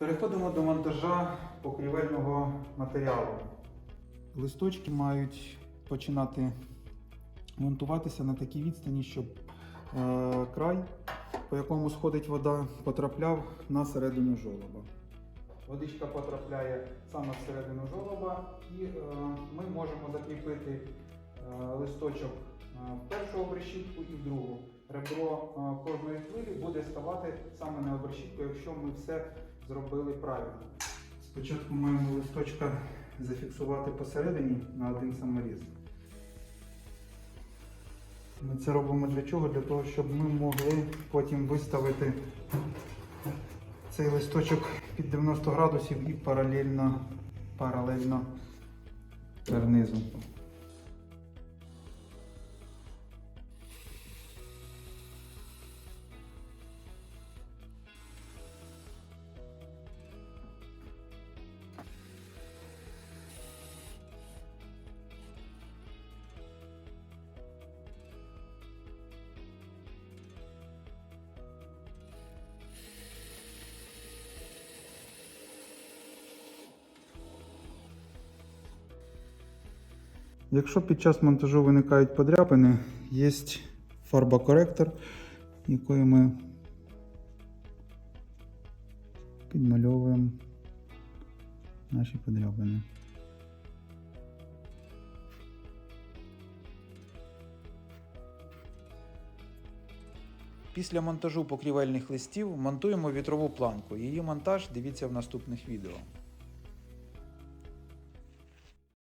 Переходимо до монтажа покрівельного матеріалу. Листочки мають починати монтуватися на такій відстані, щоб е, край, по якому сходить вода, потрапляв на середину жолоба. Водичка потрапляє саме всередину жолоба, і е, ми можемо закріпити е, листочок е, в першу обрешітку і в другу. Ребро е, кожної хвилі буде ставати саме на обрешітку, якщо ми все зробили правильно. Спочатку маємо листочка зафіксувати посередині на один саморіз. Ми це робимо для чого? Для того, щоб ми могли потім виставити цей листочок під 90 градусів і паралельно, паралельно карнизу. Якщо під час монтажу виникають подряпини, є фарбокоректор, якою ми підмальовуємо наші подряпини. Після монтажу покрівельних листів монтуємо вітрову планку. Її монтаж дивіться в наступних відео.